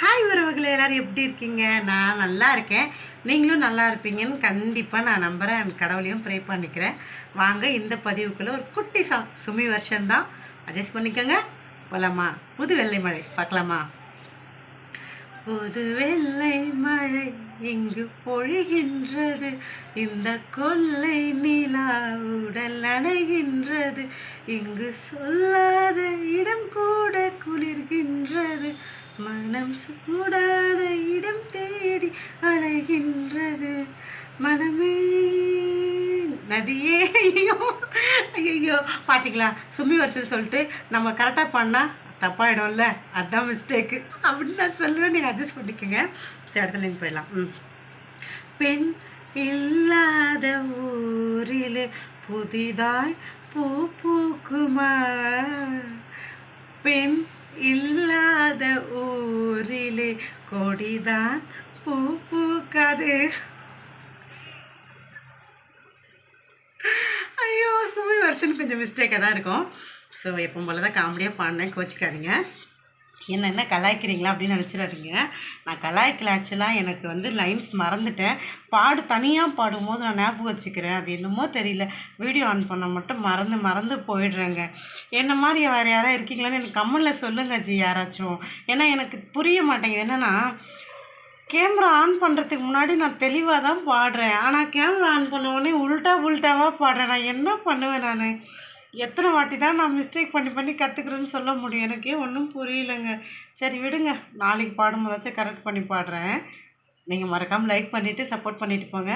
Hi உறவுகளை எல்லோரும் எப்படி இருக்கீங்க? நான் நல்லா இருக்கேன். நீங்களும் நல்லா இருப்பீங்கன்னு கண்டிப்பாக நான் நம்புகிறேன் என் கடவுளையும் ப்ரே பண்ணிக்கிறேன். வாங்க இந்த பதிவுக்குள்ளே ஒரு குட்டி சா சுமி வருஷம்தான் அட்ஜஸ்ட் பண்ணிக்கோங்க. போலாமா? புது வெள்ளை மழை பார்க்கலாமா? புது வெள்ளை மழை இங்கு பொழிகின்றது. இந்த கொள்ளை நிலா உடல் அணைகின்றது. இங்கு சொல்லாத இட மனம் சூடான இடம் தேடி அலைகின்றது. மனமே நதியே. ஐயோ ஐயோ பார்த்தீங்களா சும்மி வருஷம் சொல்லிட்டு நம்ம கரெக்டாக பண்ணால் தப்பாயிடும்ல. அதுதான் மிஸ்டேக்கு அப்படின்னு நான் சொல்லுவேன். நீங்கள் அட்ஜஸ்ட் பண்ணிக்கோங்க. சரி இடத்துல நீங்கள் போயிடலாம். ம். பெண் இல்லாத ஊரில் புதிதாய் பூ பூக்குமா? பெண் இல்லாத ஊரிலே கொடிதான் பூ பூக்காது. ஐயோ சுமி வருஷன் கொஞ்சம் மிஸ்டேக்காக தான் இருக்கும். ஸோ எப்போ போல தான் காமெடியாக பாடினேன். கோச்சிக்காதீங்க. என்ன என்ன கலாய்க்கிறீங்களா அப்படின்னு நினச்சிடாதீங்க. நான் கலாய்க்கல ஆக்சுவலாக எனக்கு வந்து லைன்ஸ் மறந்துட்டேன். பாடு தனியாக பாடும்போது நான் ஞாபகம் வச்சுக்கிறேன். அது என்னமோ தெரியல. வீடியோ ஆன் பண்ண மட்டும் மறந்து மறந்து போயிடுறேங்க. என்ன மாதிரி வேறு யாராவது இருக்கீங்களான்னு எனக்கு கம்மலில் சொல்லுங்க ஜி யாராச்சும். ஏன்னா எனக்கு புரிய மாட்டேங்குது. என்னென்னா கேமரா ஆன் பண்ணுறதுக்கு முன்னாடி நான் தெளிவாக தான் பாடுறேன். ஆனால் கேமரா ஆன் பண்ண உடனே உல்ட்டா உல்ட்டாவாக பாடுறேன். நான் என்ன பண்ணுவேன் நான்? எத்தனை வாட்டி தான் நான் மிஸ்டேக் பண்ணி பண்ணி கற்றுக்குறேன்னு சொல்ல முடியும். எனக்கே ஒன்றும் புரியலைங்க. சரி விடுங்க. நாளைக்கு பாடும்போதாச்சும் கரெக்ட் பண்ணி பாடுறேன். நீங்கள் மறக்காமல் லைக் பண்ணிவிட்டு சப்போர்ட் பண்ணிவிட்டு போங்க.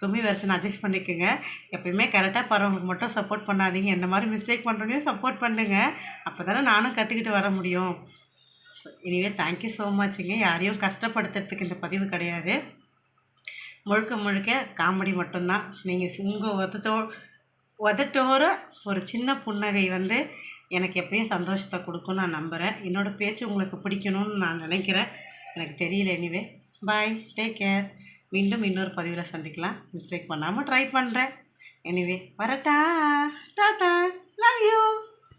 சுமி வெர்ஷன் அட்ஜஸ்ட் பண்ணிக்கோங்க. எப்பயுமே கரெக்டாக பரவங்களுக்கு மட்டும் சப்போர்ட் பண்ணாதீங்க. என்ன மாதிரி மிஸ்டேக் பண்ணுறோன்னே சப்போர்ட் பண்ணுங்கள் அப்போ தானே நானும் கற்றுக்கிட்டு வர முடியும். ஸோ இனிவே தேங்க்யூ ஸோ மச்ங்க யாரையும் கஷ்டப்படுத்துறதுக்கு இந்த பதிவு கிடையாது. முழுக்க முழுக்க காமெடி மட்டும்தான். நீங்கள் உங்கள் உதட்டோ உதட்டோர ஒரு சின்ன புன்னகை வந்து எனக்கு எப்பயும் சந்தோஷத்தை கொடுக்கும் நான் நம்புகிறேன் என்னோடய பேச்சு உங்களுக்கு பிடிக்கணும்னு நான் நினைக்கிறேன். எனக்கு தெரியல எனிவே பாய் டேக் கேர் மீண்டும் இன்னொரு பதிவில் சந்திக்கலாம். மிஸ்டேக் பண்ணாமல் ட்ரை பண்ணுறேன் எனிவே வரட்டா. Tata love you